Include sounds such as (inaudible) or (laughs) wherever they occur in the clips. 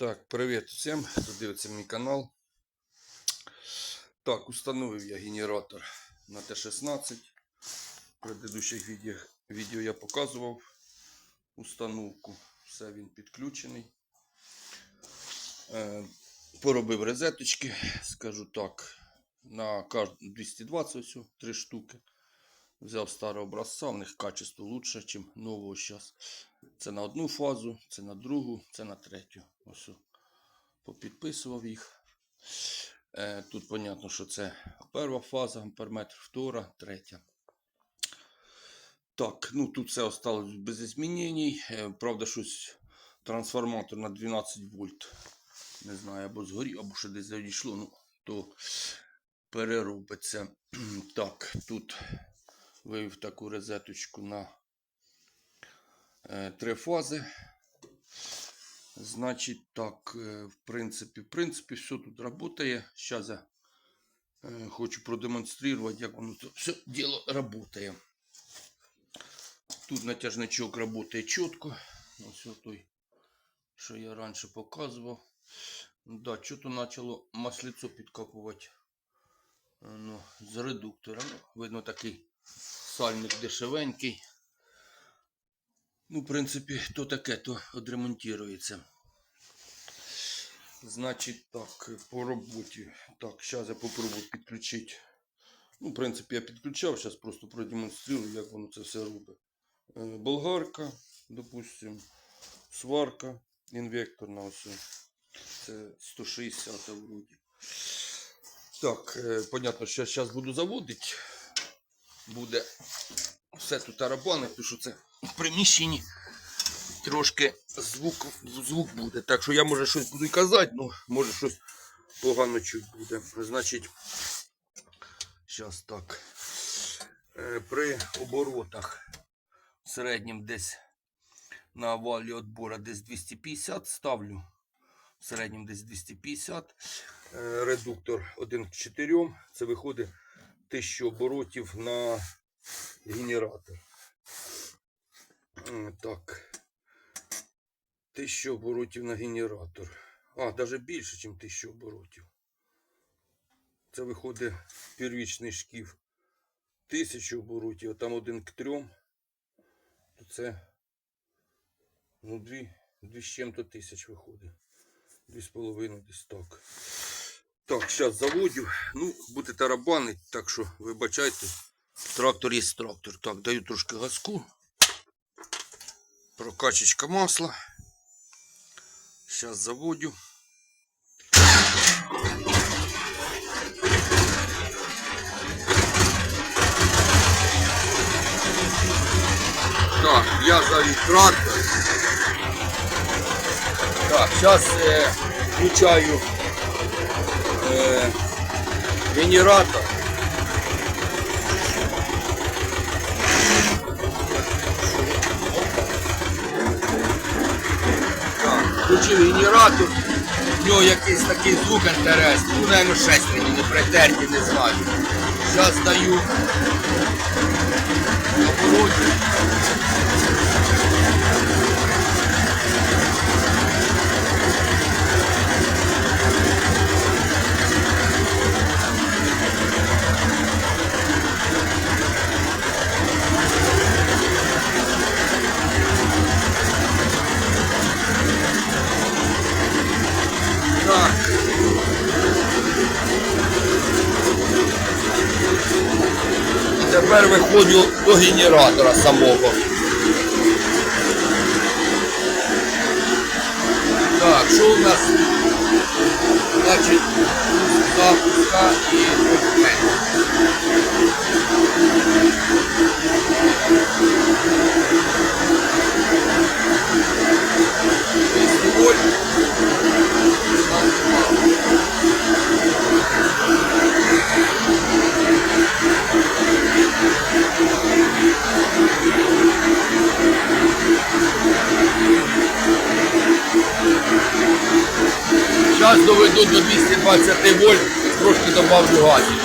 Так, привіт всім, хто дивиться мій канал. Так, установив я генератор на Т-16. В предыдущих відео, відео я показував установку. Все він підключений. Е, поробив розеточки, скажу так, на 220 ось, три штуки. Взяв старого образця, в них качество лучше, ніж нового зараз. Це на одну фазу, це на другу, це на третю. Ось попідписував їх. Е, тут понятно, що це перша фаза, амперметр, втора, третя. Так, ну тут все осталось без змінень. Е, правда, щось трансформатор на 12 вольт. Не знаю, або згорів, або ще десь зайшло, ну, то переробиться. (clears throat) Так, тут вивів таку розеточку на е, три фази. Значить, так, е, в принципі, в принципі, все тут працює. Зараз я е, хочу продемонструвати, як воно тут все діло працює. Тут натяжничок працює чітко. Ось той, що я раніше показував. Да, що-то почало маслицо підкопувати. Е, Ну, з редуктора. Ну, видно, такий сальник дешевенький. Ну, в принципі, то таке, то відремонтується. Значить, так, по роботі. Так, зараз я попробую підключити. Ну, в принципі, я підключав, зараз просто продемонструю, як воно це все робить. Е, Болгарка, допустим, сварка інвекторна ось. Це 160 вроді. Так, е, понятно, що я зараз буду заводити. Буде все тут тарабани, тому що це в приміщенні трошки звук, звук буде. Так що я може щось буду казати, ну може щось погано чуть буде. Значить, зараз так. Е, При оборотах в середньому десь на валі відбора десь 250 ставлю. В середньому десь 250. Е, Редуктор 1 к 4. Це виходить 1000 оборотів на генератор. Так. 1000 оборотів на генератор. А, навіть більше, ніж 1000 оборотів. Це виходить первічний шків 1000 оборотів, а там 1 к 3. То це ну, 2, 2 з чим-то тисяч виходить. 2,5 десь так. Так, зараз заводю. Ну, буде тарабанить, так що вибачайте. Трактор є трактор. Так, даю трошки газку. Прокачечка масла. Зараз заводю. Так, я завів трактор. Так, зараз е, включаю е, генератор. Так, Включив генератор. В нього якийсь такий звук інтересний. Ну, наверное, шесть мені не притерті, не знаю. Зараз даю обороті. Так. І тепер до генератора самого. Так, що у нас? Значить, запуска і добавлю газів.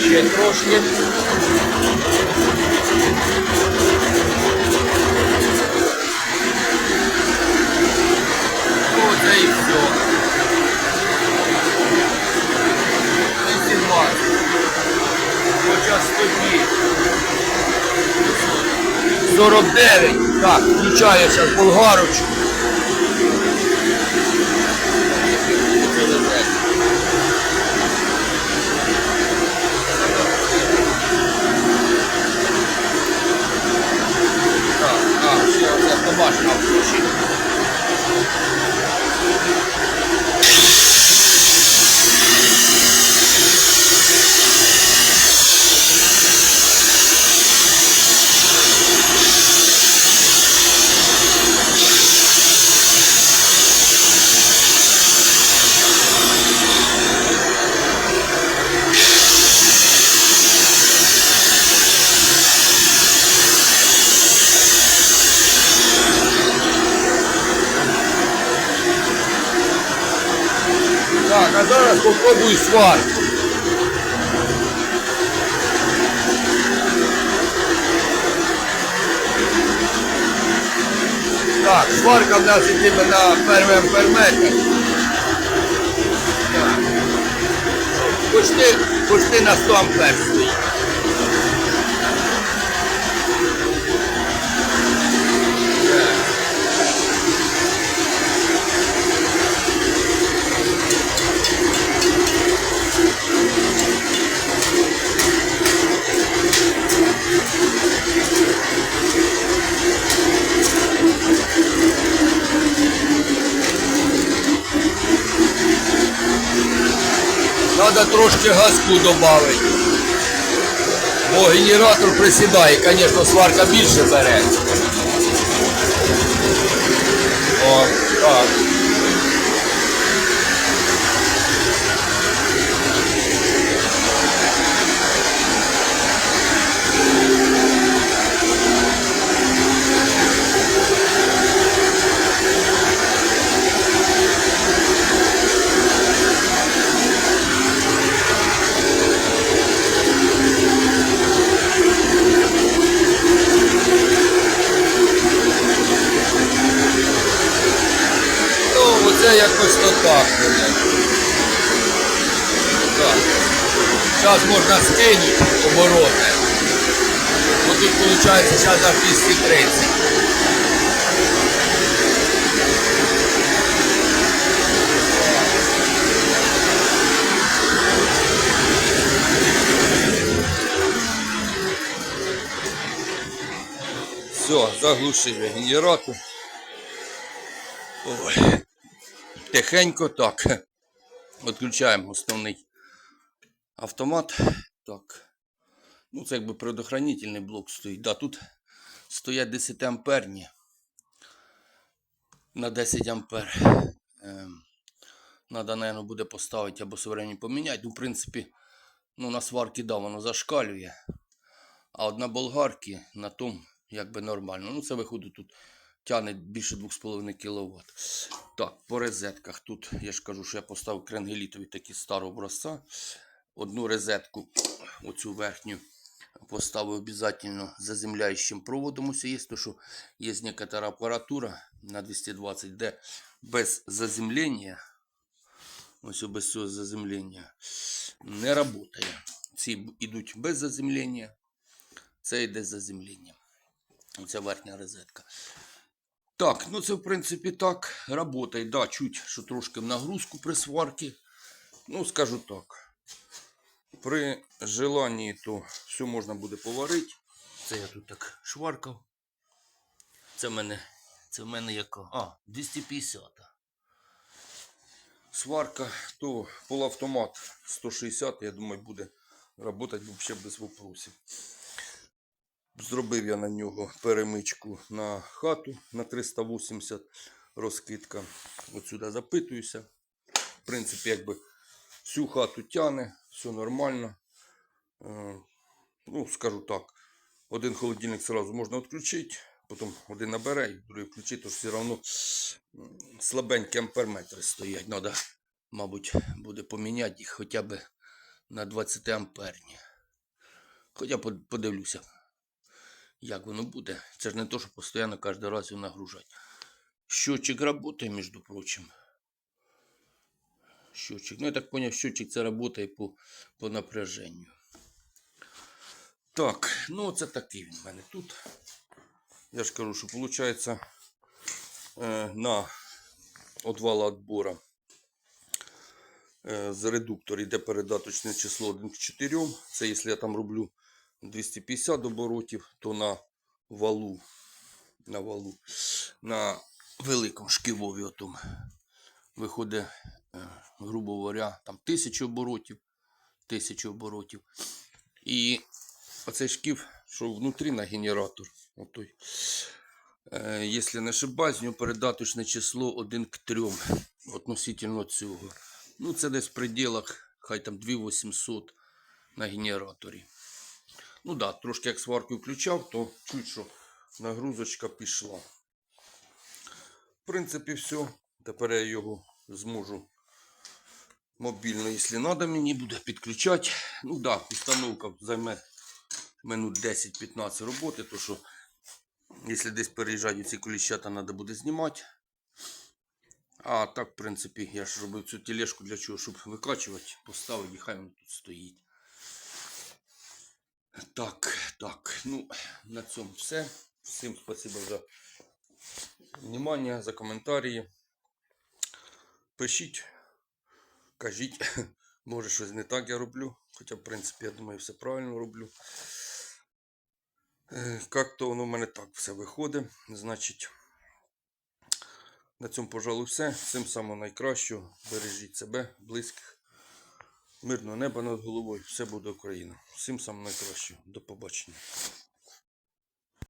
Ще трошки. 49. Так, включаю зараз болгарочку. Так, а, все, оце домашня включити. Так, а зараз попробую сварку. Так, сварка в нас йтиме на першому перметі. Почти, почти на 100 ампер. Надо трошки газку додати. Бо генератор присідає, звісно, сварка більше бере. О, так. Якось то так. блядь. Так. Зараз можна скинути обороти. Бо тут виходить зараз аж 230. Все, заглушили генератор. Ой. Тихенько так. Відключаємо основний автомат. Так. Ну, це якби предохранительний блок стоїть. Да, тут стоять 10 амперні на 10 ампер. Ем, надо, наверное, буде поставити або время поміняти. Ну, в принципі, ну, на сварки, да, воно зашкалює. А от на болгарки на тому якби нормально. Ну, це виходить тут тягне більше 2,5 кВт. Так, по розетках. Тут я ж кажу, що я поставив кренгелітові такі старого образця. Одну розетку, оцю верхню, поставив обов'язково заземляючим проводом. Усе є, тому що є некотора апаратура на 220, де без заземлення, ось без цього заземлення, не працює. Ці йдуть без заземлення, це йде з. Оця верхня розетка. Так, ну це в принципі так работає. Да, чуть, що трошки в нагрузку при сварці. Ну, скажу так. При желанні то все можна буде поварити. Це я тут так шваркав. Це в мене, це в мене яка? А, 250. Сварка, то полуавтомат 160, я думаю, буде працювати взагалі без вопросів. Зробив я на нього перемичку на хату на 380 розкидка. От сюди запитуюся. В принципі, якби всю хату тяне, все нормально. Е, Ну, скажу так, один холодильник сразу можна відключити, потім один набере другий включити, тож все одно слабенькі амперметри стоять. Надо, мабуть, буде поміняти їх хоча б на 20 амперні. Хоча подивлюся, як воно буде. Це ж не то, що постійно кожен раз його нагружати. Щотчик працює, між прочим. Щотчик. Ну, я так поняв, щотчик це працює по, по напряженню. Так, ну це такий він в мене тут. Я ж кажу, що виходить е, на отвала відбора е, з редуктор йде передаточне число 1 к 4. Це якщо я там роблю 250 оборотів, то на валу, на валу, на великому шківові отому виходить, е, грубо говоря, там 1000 оборотів. 1000 оборотів. І оцей шків, що внутрі на генератор, отой, е, якщо не ошибаюсь, у нього передаточне число 1 к 3 относительно цього. Ну, це десь в пределах, хай там 2800 на генераторі. Ну так, да, трошки як сварку включав, то чуть що нагрузочка пішла. В принципі, все. Тепер я його зможу мобільно, якщо треба, мені буде підключати. Ну так, да, установка займе минут 10-15 роботи, то що якщо десь переїжджають ці коліщата, треба буде знімати. А так, в принципі, я ж робив цю тележку для чого, щоб викачувати, поставити, і хай воно тут стоїть. Так, так, ну, на цьому все. Всім спасибо за внимание, за коментарі. Пишіть, кажіть, (laughs) може щось не так я роблю. Хоча, в принципі, я думаю, все правильно роблю. Е, Як-то воно в мене так все виходить. Значить, на цьому, пожалуй, все. Всім самого найкращого. Бережіть себе, близьких. Мирного неба над головою. Все буде Україна. Всім самого найкращого. До побачення.